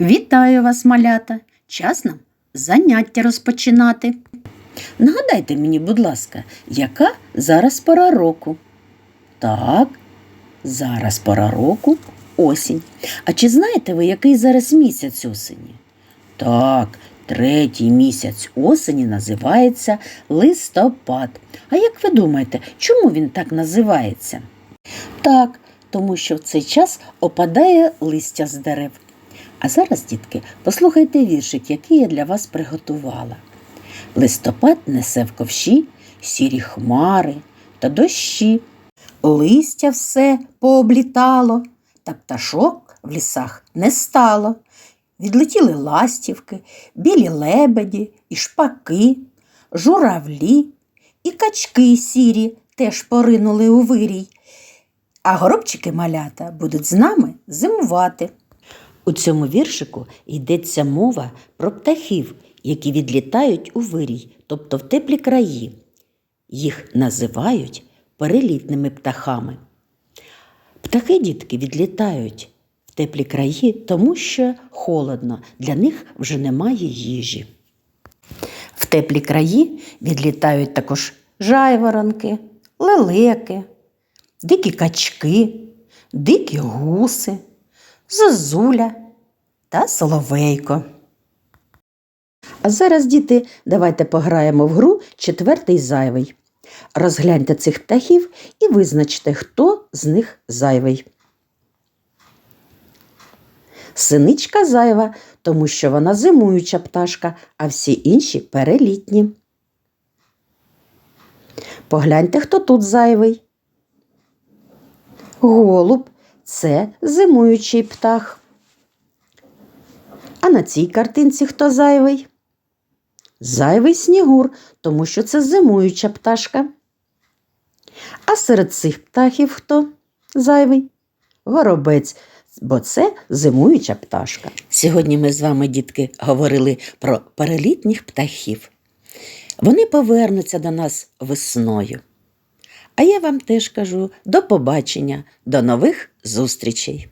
Вітаю вас, малята! Час нам заняття розпочинати. Нагадайте мені, будь ласка, яка зараз пора року? Так, зараз пора року осінь. А чи знаєте ви, який зараз місяць осені? Так, третій місяць осені називається листопад. А як ви думаєте, чому він так називається? Так, тому що в цей час опадає листя з дерев. А зараз, дітки, послухайте віршик, який я для вас приготувала. Листопад несе в ковші сірі хмари та дощі. Листя все пооблітало, та пташок в лісах не стало. Відлетіли ластівки, білі лебеді і шпаки, журавлі і качки сірі теж поринули у вирій. А горобчики малята будуть з нами зимувати. У цьому віршику йдеться мова про птахів, які відлітають у вирій, тобто в теплі краї. Їх називають перелітними птахами. Птахи, дітки, відлітають в теплі краї, тому що холодно, для них вже немає їжі. В теплі краї відлітають також жайворонки, лелеки, дикі качки, дикі гуси, зозуля та соловейко. А зараз, діти, давайте пограємо в гру четвертий зайвий. Розгляньте цих птахів і визначте, хто з них зайвий. Синичка зайва, тому що вона зимуюча пташка, а всі інші перелітні. Погляньте, хто тут зайвий. Голуб це зимуючий птах. А на цій картинці хто зайвий? Зайвий снігур, тому що це зимуюча пташка. А серед цих птахів хто зайвий? Горобець, бо це зимуюча пташка. Сьогодні ми з вами, дітки, говорили про перелітніх птахів. Вони повернуться до нас весною. А я вам теж кажу до побачення, до нових зустрічей!